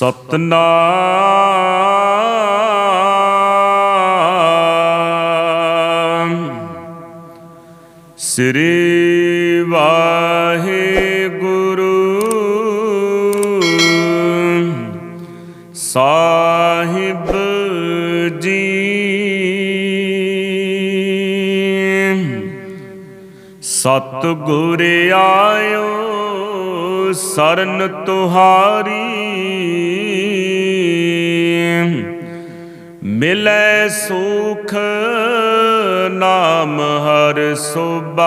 ਸਤਨਾਮ। ਸ੍ਰੀ ਵਾਹਿਗੁਰੂ। ਸਾਹਿਬ ਜੀ। ਸਤ ਗੁਰ ਆਇਓ ਸਰਨ ਤੁਹਾਰੀ। ਮਿਲੈ ਸੁਖ ਨਾਮ ਹਰ ਸੁਬਾਨ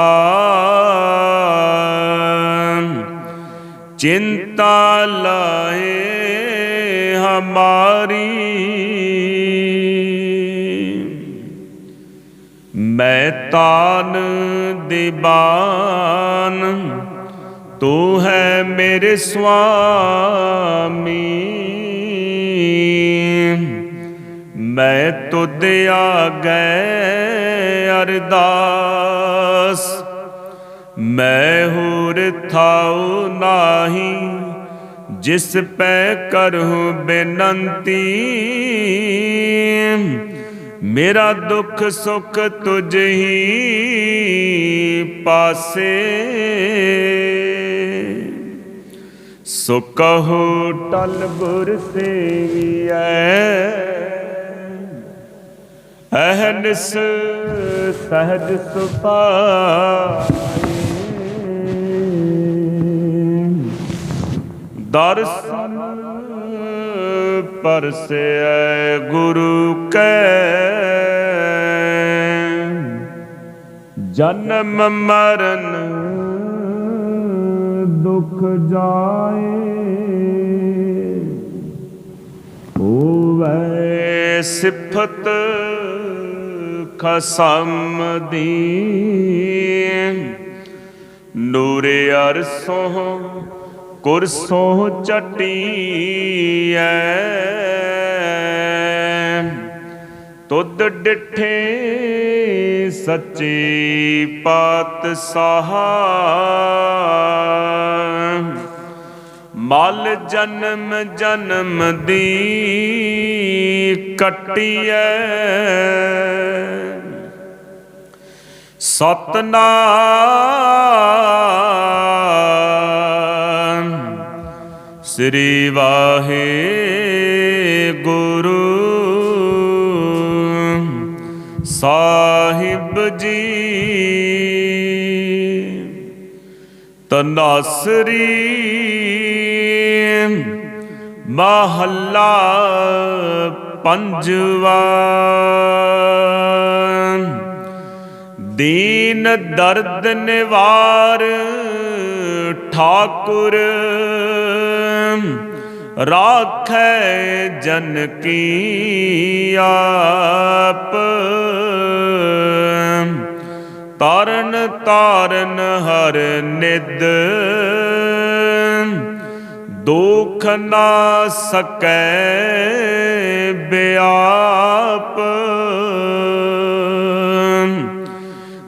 ਚਿੰਤਾ ਲਾਏ ਹਮਾਰੀ। ਮੈਂ ਤਾਨ ਦੀਵਾਨ। ਤੂੰ ਹੈ ਮੇਰੇ ਸੁਆਮੀ ਮੈਂ ਤੁਧ ਆਗੈ ਅਰਦਾਸ ਮੈਂ ਹੋਰ ਥਾਉ ਨਾਹੀ ਜਿਸ ਪੈ ਕਰਹੁ ਬੇਨੰਤੀ ਮੇਰਾ ਦੁੱਖ ਸੁਖ ਤੁਝ ਹੀ ਪਾਸੇ ਸੋ ਕਹੋ ਟਲ ਗੁਰ ਸੇਵੀਐ। ਅਹਨਿਸ ਸਹਜ ਸੁਪਾਏ ਦਰਸ਼ਨ ਪਰਸੈ ਗੁਰੂ ਕੈ। ਜਨਮ ਮਰਨ ਦੁਖ ਜਾਏ। ਹੋਵੇ ਸਿਫਤ ਖਸਮ ਦੀ ਨੂਰੇ ਅਰਸੋਂ ਕੁਰਸੋਂ ਚਟੀਐ। ਤੁਧ ਡਿਠੇ ਸੱਚੇ ਪਾਤਸ਼ਾਹ। ਮਲ ਜਨਮ ਜਨਮ ਦੀ ਕਟੀਐ। ਸਤਨਾਮ ਸ੍ਰੀ ਵਾਹਿਗੁਰੂ। ਸਾਹਿਬ ਜੀ। ਤਨਾਸਰੀ ਮਹੱਲਾ ਪੰਜਵਾ। ਦੀਨ ਦਰਦ ਨਿਵਾਰ ਠਾਕੁਰ। ਰਾਖੈ ਜਨ ਕੀ ਆਪ। ਤਰਨ ਤਾਰਨ ਹਰ ਨਿਦ ਦੁਖ ਨਾ ਸਕੈ ਬਿਆਪ।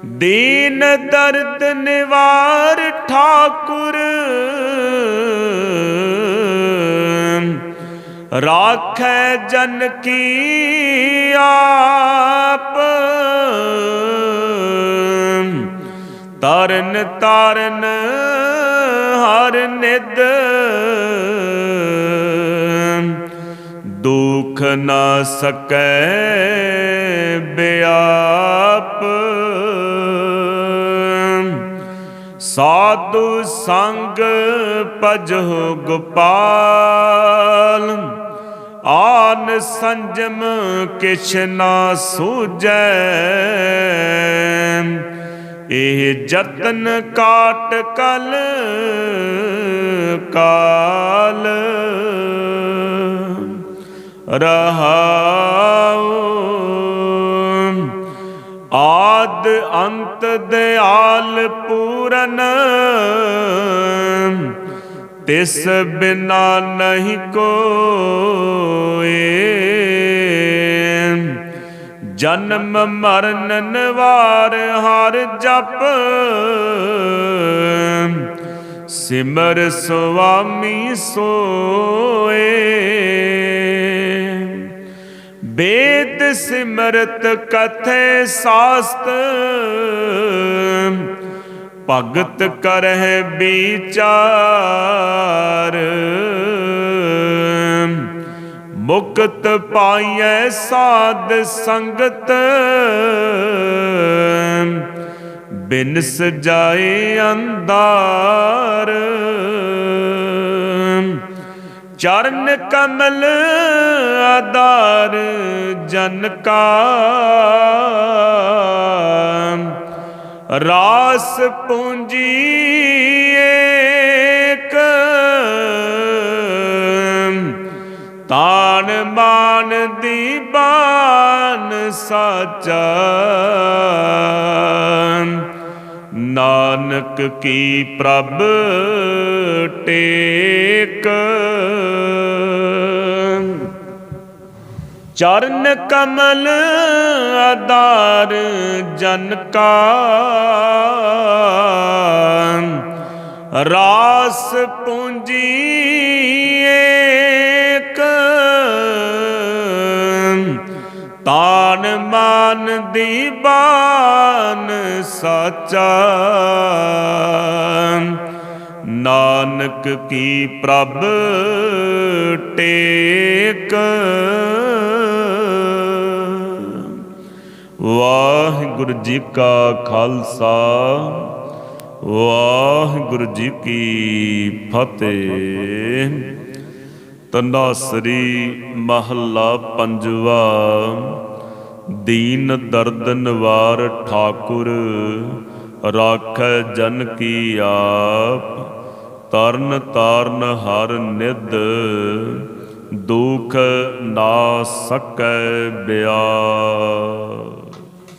ਦੀਨ ਦਰਦ ਨਿਵਾਰ ਠਾਕੁਰ। ਰਾਖੈ ਜਨ ਕੀ ਆਪ। ਤਰਨ ਤਾਰਨ ਹਰ ਨਿਦ ਦੁਖ ਨਾ ਸਕੈ ਬਿਆਪ। ਸਾਧੂ ਸੰਗ ਭਜੋ ਗੋਪਾਲ। ਆਨ ਸੰਜਮ ਕਿਛ ਨਾ ਸੂਝੈ। ਇਹ ਜਤਨ ਕਾਟ ਕਲ ਕਾਲ। ਰਹਾਉ ਆਦ ਅੰਤ ਦਿਆਲ ਪੂਰਨ। ਤਿਸ ਬਿਨਾ ਨਹੀਂ ਕੋਏ। ਜਨਮ ਮਰਨ ਨਿਵਾਰ ਹਰ ਜਪ। ਸਿਮਰ ਸੁਆਮੀ ਸੋਏ। ਬੇਦ ਸਿਮਰਤ ਕਥੇ ਸਾਸਤ। ਭਗਤ ਕਰਹਿ ਵਿਚਾਰ। ਮੁਕਤ ਪਾਈਐ ਸਾਧ ਸੰਗਤ। ਬਿਨ ਸਜਾਏ ਅੰਦਾਰ ਚਰਨ ਕਮਲ ਆਧਾਰ ਜਨ ਕਾ ਰਾਸ ਪੂੰਜੀ ਏਕ ਤਾਨ ਮਾਨ ਦੀ ਬਾਨ ਸਾਚਾ। ਨਾਨਕ ਕੀ ਪ੍ਰਭ ਟੇਕ। ਚਰਨ ਕਮਲ ਆਧਾਰ ਜਨ ਕਾ। ਰਾਸ ਪੂੰਜੀ ਏਕ ਤਾਨ ਮਾਨ ਦੀ ਬਾਨ ਸਾਚਾ। ਨਾਨਕ ਕੀ ਪ੍ਰਭ ਟੇਕ। ਵਾਹਿਗੁਰੂ ਜੀ ਕਾ ਖਾਲਸਾ, ਵਾਹਿਗੁਰੂ ਜੀ ਕੀ ਫਤਿਹ। ਤਨਾਸਰੀ ਮਹੱਲਾ ਪੰਜਵਾ, ਦੀਨ ਦਰਦ ਨਿਵਾਰ ਠਾਕੁਰ, ਰਾਖੈ ਜਨ ਕੀ ਆਪ, ਤਰਨ ਤਾਰਨ ਹਰ ਨਿਦ ਦੁਖ ਨਾ ਸਕੈ ਬਿਆ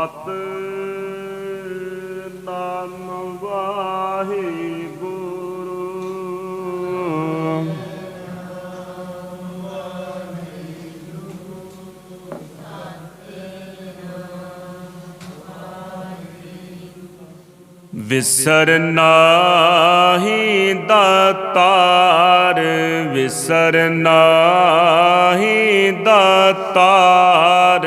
ਸਤ ਨਾਮ ਵਾਹਿਗੁਰੂ। ਵਿਸਰ ਨਾਹੀ ਦਾਤਾਰ ਵਿਸਰ ਨਾਹੀ ਦਾਤਾਰ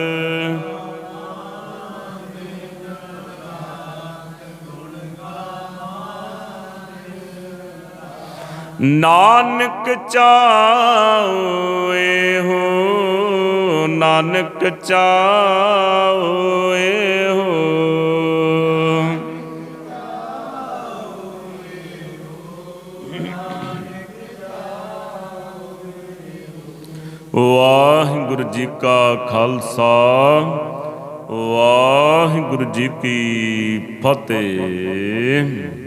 ਨਾਨਕ ਚਾਉ ਹੋ ਨਾਨਕ ਚਾਉ ਇਹੋ ਵਾਹਿਗੁਰੂ ਜੀ ਕਾ ਖਾਲਸਾ ਵਾਹਿਗੁਰੂ ਜੀ ਕੀ ਫਤਿਹ।